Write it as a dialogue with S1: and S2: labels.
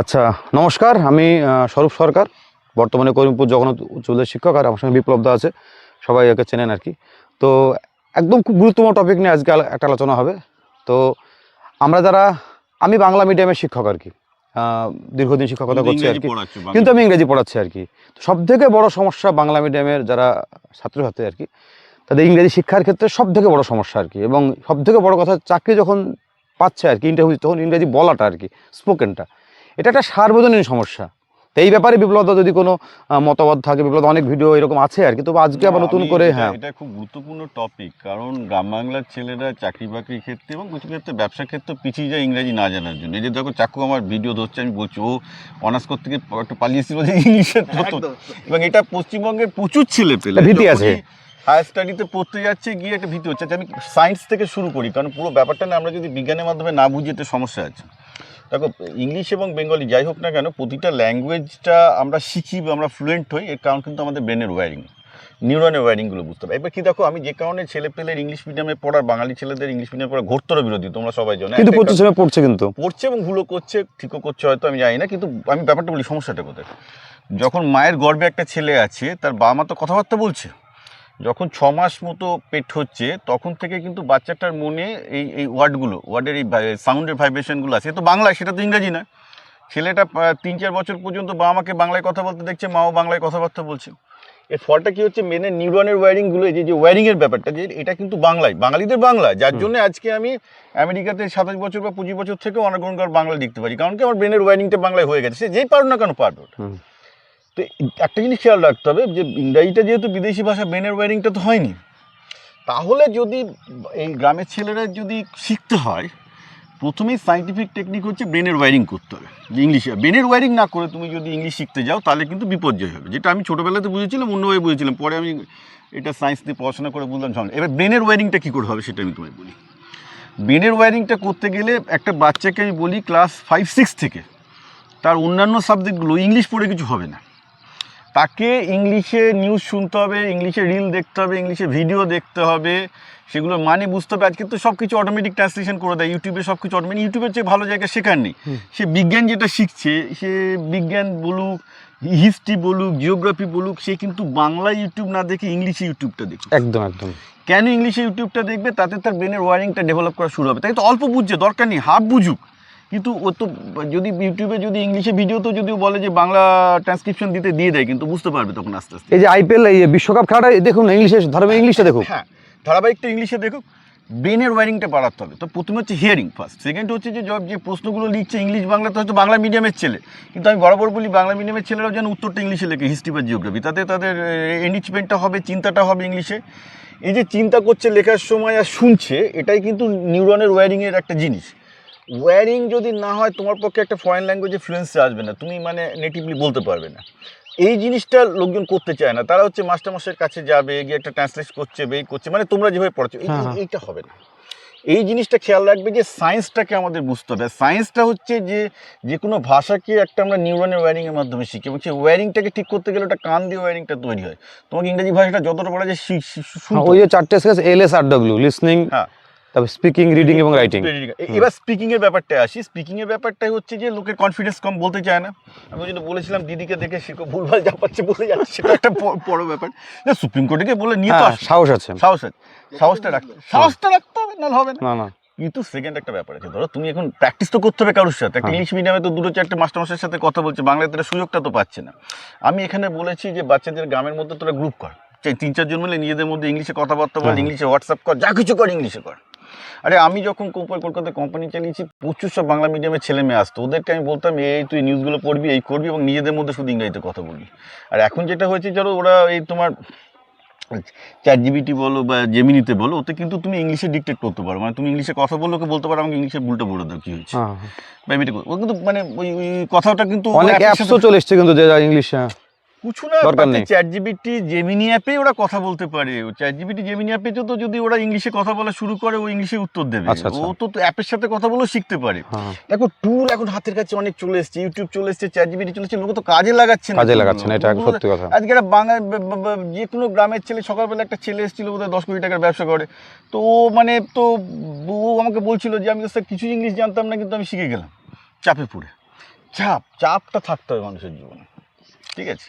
S1: আচ্ছা নমস্কার আমি স্বরূপ সরকার বর্তমানে করিমপুর জগন্নাথ উচ্চ বিদ্যালয়ের শিক্ষক আর আমার সঙ্গে বিপ্লবদা আছে সবাই একে চেনেন আর কি। তো একদম খুব গুরুত্বপূর্ণ টপিক নিয়ে আজকে একটা আলোচনা হবে। তো আমরা যারা আমি বাংলা মিডিয়ামের শিক্ষক আর কি দীর্ঘদিন শিক্ষকতা করছি আর কি। কিন্তু আমি ইংরেজি পড়াচ্ছি আর কি। সব থেকে বড় সমস্যা বাংলা মিডিয়ামের যারা ছাত্রছাত্রী আর কি তাদের ইংরেজি শিক্ষার ক্ষেত্রে সব থেকে বড় সমস্যা আর কি। এবং সব থেকে বড় কথা চাকরি যখন পাচ্ছে আর কি ইন্টারভিউ তখন ইংরেজি বলাটা আর কি স্পোকেনটা এটা একটা সার্বজনীন সমস্যা। তো এই ব্যাপারে বিপ্লবদা যদি কোনো মতামত থাকে বিপ্লব অনেক ভিডিও এরকম আছে আর কি তবে আজকে আবার নতুন করে হ্যাঁ।
S2: এটা খুব গুরুত্বপূর্ণ টপিক কারণ গ্রাম বাংলার ছেলেরা চাকরি বাকরির ক্ষেত্রে এবং কিছু ক্ষেত্রে ব্যবসার ক্ষেত্রে পিছিয়ে যায় ইংরেজি না জানার জন্য। এই যে দেখো চাকু আমার ভিডিও ধরছে আমি বলছি ও অনার্স করতে গিয়ে একটু পালিয়েছিল যে ইংলিশের এবং এটা পশ্চিমবঙ্গের প্রচুর ছেলে পেলে।
S1: ভীতি আছে।
S2: হায়ার স্টাডিতে পড়তে যাচ্ছে গিয়ে একটা ভীতি হচ্ছে। আচ্ছা, আমি সায়েন্স থেকে শুরু করি কারণ পুরো ব্যাপারটা না আমরা যদি বিজ্ঞানের মাধ্যমে না বুঝি তো সমস্যা আছে। দেখো ইংলিশ এবং বেঙ্গলি যাই হোক না কেন প্রতিটা ল্যাঙ্গুয়েজটা আমরা শিখি বা আমরা ফ্লুয়েন্ট হই এর কারণ কিন্তু আমাদের ব্রেনের ওয়ারিং নিউরনের ওয়ারিংগুলো বুঝতে পারি এবার কি দেখো আমি যে কারণে ছেলে পেলের ইংলিশ মিডিয়ামে পড়ার বাঙালি ছেলেদের ইংলিশ মিডিয়ামে পড়া ঘোরতর বিরোধী তোমরা সবাই জানো।
S1: কিন্তু প্রচুর ছেলে পড়ছে কিন্তু।
S2: পড়ছে এবং ভুলও করছে ঠিকও করছে হয়তো আমি জানি না কিন্তু আমি ব্যাপারটা বলি সমস্যাটা কোথায়? যখন মায়ের গর্ভে একটা ছেলে আছে তার বাবা মা তো কথাবার্তা বলছে। যখন ছ মাস মতো পেট হচ্ছে তখন থেকে কিন্তু বাচ্চাটার মনে এই এই ওয়ার্ডগুলো ওয়ার্ডের এই সাউন্ডের ভাইব্রেশনগুলো আছে। তো বাংলায় সেটা তো ইংরেজি না ছেলেটা তিন চার বছর পর্যন্ত বাবা মাকে বাংলায় কথা বলতে দেখছে মাও বাংলায় কথাবার্তা বলছে। এর ফলটা কি হচ্ছে মেনে নিউরনের ওয়ারিংগুলো এই যে যে ওয়ারিংয়ের ব্যাপারটা যে এটা কিন্তু বাংলায় বাঙালিদের বাংলা যার জন্য আজকে আমি আমেরিকাতে সাতাশ বছর বা পঁচিশ বছর থেকে অনাগ্রহণকার বাংলা লিখতে পারি। কারণ কি আমার ব্রেনের ওয়ারিংটা বাংলায় হয়ে গেছে। সে যেই পারো না কেন পারবে। তো একটা জিনিস খেয়াল রাখতে হবে যে ইংরাজিটা যেহেতু বিদেশি ভাষা ব্রেনের ওয়ারিংটা তো হয়নি। তাহলে যদি এই গ্রামের ছেলেরা যদি শিখতে হয়, প্রথমেই সাইন্টিফিক টেকনিক হচ্ছে ব্রেনের ওয়ারিং করতে হবে। যে ইংলিশে ব্রেনের ওয়ারিং না করে তুমি যদি ইংলিশ শিখতে যাও, তাহলে কিন্তু বিপর্যয় হবে। যেটা আমি ছোটোবেলাতে বুঝেছিলাম, অন্যভাবে বুঝেছিলাম। পরে আমি এটা সায়েন্স দিয়ে পড়াশোনা করে বুঝলাম ঝামেলা। এবার ব্রেনের ওয়ারিংটা কী করে হবে সেটা আমি তোমায় বলি। ব্রেনের ওয়ারিংটা করতে গেলে একটা বাচ্চাকে আমি বলি ক্লাস ফাইভ সিক্স থেকে। তার অন্যান্য সাবজেক্টগুলো ইংলিশ পড়ে কিছু হবে না। তাকে ইংলিশে নিউজ শুনতে হবে ইংলিশে রিল দেখতে হবে ইংলিশে ভিডিও দেখতে হবে সেগুলো মানে বুঝতে হবে। আজকে তো সব কিছু অটোমেটিক ট্রান্সলেশন করে দেয় ইউটিউবে সব কিছু অটোমেটিক ইউটিউবের চেয়ে ভালো জায়গা শেখার নেই। সে বিজ্ঞান যেটা শিখছে সে বিজ্ঞান বলুক হিস্ট্রি বলুক জিওগ্রাফি বলুক সে কিন্তু বাংলা ইউটিউব না দেখে ইংলিশে ইউটিউবটা দেখুক
S1: একদম একদম।
S2: কেন ইংলিশে ইউটিউবটা দেখবে? তাতে তার ব্রেনের ওয়ারিংটা ডেভেলপ করা শুরু হবে। তাই তো অল্প বুঝছে দরকার নেই হাফ বুঝুক। কিন্তু ও তো যদি ইউটিউবে যদি ইংলিশে ভিডিও তো যদিও বলে যে বাংলা ট্রান্সক্রিপশন দিতে দিয়ে দেয় কিন্তু বুঝতে পারবে তখন আস্তে আস্তে।
S1: এই যে আইপিএল এই বিশ্বকাপ খেলাটা দেখুন ইংলিশে ধরবে ইংলিশে দেখুক।
S2: হ্যাঁ ধারাবাহিকটা ইংলিশে দেখুক ব্রেনের ওয়ারিংটা বাড়াতে হবে। তো প্রথমে হচ্ছে হিয়ারিং ফার্স্ট সেকেন্ড হচ্ছে যে জব যে প্রশ্নগুলো লিখছে ইংলিশ বাংলাতে হয়তো বাংলা মিডিয়ামের ছেলে। কিন্তু আমি বরাবর বলি বাংলা মিডিয়ামের ছেলেরাও যেন উত্তরটা ইংলিশে লেখে হিস্ট্রি বা জিওগ্রাফি তাতে তাদের এনরিচমেন্টটা হবে চিন্তাটা হবে ইংলিশে। এই যে চিন্তা করছে লেখার সময় আর শুনছে এটাই কিন্তু নিউরনের ওয়ারিংয়ের একটা জিনিস। ওয়ারিং যদি না হয় তোমার পক্ষে একটা ফরেন ল্যাঙ্গুয়েজে ফ্লুয়েন্সি আসবে না। তুমি মানে নেটিভলি বলতে পারবে না। এই জিনিসটা লোকজন করতে চায় না। তারা হচ্ছে মাস্টারমশাইয়ের কাছে যাবে গিয়ে একটা ট্রান্সলেট করছে বে করছে মানে তোমরা যেভাবে পড়ছো
S1: হ্যাঁ, হ্যাঁ।
S2: এইটা হবে না। এই জিনিসটা খেয়াল রাখবে যে সায়েন্সটাকে আমাদের বুঝতে হবে। সায়েন্সটা হচ্ছে যে যে কোনো ভাষাকে একটা আমরা নিউরনের ওয়ারিংয়ের মাধ্যমে শিখি। এবং সেই ওয়ারিংটাকে ঠিক করতে গেলে ওটা কান দিয়ে ওয়ারিংটা তৈরি হয়। তোমাকে ইংরেজি ভাষাটা যতটা বলা যায়
S1: ওই যে চারটে L S R W listening
S2: হ্যাঁ।
S1: তারপর স্পিকিং রিডিং এবং রাইটিং
S2: এবার স্পিকিং এর ব্যাপারটা আসি। স্পিকিং এর ব্যাপারটাই হচ্ছে যে লোকের কনফিডেন্স কম বলতে চায় না। আমি যেটা বলেছিলাম দিদিকে দেখে সে খুব ভুলভাল যা পাচ্ছে বলে যাচ্ছে। সেটা একটা বড় ব্যাপার। না সুপ্রিম কোর্টে বলে নিয়ে তো
S1: হ্যাঁ সাহস আছে।
S2: সাহস আছে। সাহসটা রাখতে সাহসটা রাখতে হবে নাহলে হবে না।
S1: না না।
S2: কিন্তু সেকেন্ড একটা ব্যাপার আছে। ধরো তুমি এখন প্র্যাকটিস তো করতে হবে কারোর সাথে।
S1: হ্যাঁ।
S2: ইংলিশ মিডিয়ামে তো দুটো চারটে মাস্টারমশাইয়ের সাথে কথা বলছে বাংলায় তারা সুযোগটা তো পাচ্ছে না। আমি এখানে বলেছি যে বাচ্চাদের গ্রামের মধ্যে তোরা গ্রুপ কর। তিন চারজন মিলে নিজেদের মধ্যে ইংলিশে কথাবার্তা বল
S1: হ্যাঁ।
S2: ইংলিশে হোয়াটসঅ্যাপ কর যা কিছু কর ইংলিশে কর। আরে আমি যখন কলকাতায় কোম্পানি চালিয়েছি প্রচুর সব বাংলা মিডিয়ামের ছেলে মেয়ে আসতো। ওদেরকে আমি বলতাম এই তুই নিউজগুলো পড়বি এই করবি এবং নিজেদের মধ্যে শুধু ইংরেজিতে কথা বলবি আর এখন যেটা হয়েছে ধরো ওরা এই তোমার চ্যাট জিবিটি বলো বা জেমিনিতে বলো ওতে কিন্তু তুমি ইংলিশে ডিকটেট করতে পারো। মানে তুমি ইংলিশে কথা বললে ওকে বলতে পারো আমাকে ইংলিশে ভুলটা বলে দাও কি হয়েছে?
S1: হ্যাঁ
S2: বা এমনিটা ও কিন্তু মানে ওই ওই কথাটা কিন্তু
S1: অনেক অ্যাপসও চলে এসছে কিন্তু যে ইংলিশ।
S2: কিছু না
S1: দরকার নেই।
S2: চ্যাট জিবিটি জেমিনি অ্যাপে ওরা কথা বলতে পারে। চ্যাট জিবিটি জেমিনি অ্যাপে তো যদি ওরা ইংলিশে কথা বলা শুরু করে ও ইংলিশে উত্তর দেবে।
S1: আচ্ছা, আচ্ছা।
S2: ও তো অ্যাপের সাথে কথা বলেও শিখতে পারে।
S1: হ্যাঁ
S2: দেখো টুল এখন হাতের কাছে অনেক চলে এসছে ইউটিউব চলে এসছে চ্যাট জিবিটি চলে এসছে লোক তো কাজে লাগাচ্ছে না
S1: কাজে লাগাচ্ছে না এটা সত্যি কথা।
S2: আজকে একটা যে কোনো গ্রামের ছেলে সকালবেলা একটা ছেলে এসেছিল বোধহয় দশ কোটি টাকার ব্যবসা করে। তো ও মানে তো ও আমাকে বলছিল যে আমি স্যার কিছু ইংলিশ জানতাম না কিন্তু আমি শিখে গেলাম। চাপে পড়ে। চাপ চাপটা থাকতে হবে মানুষের জীবনে। ঠিক আছে?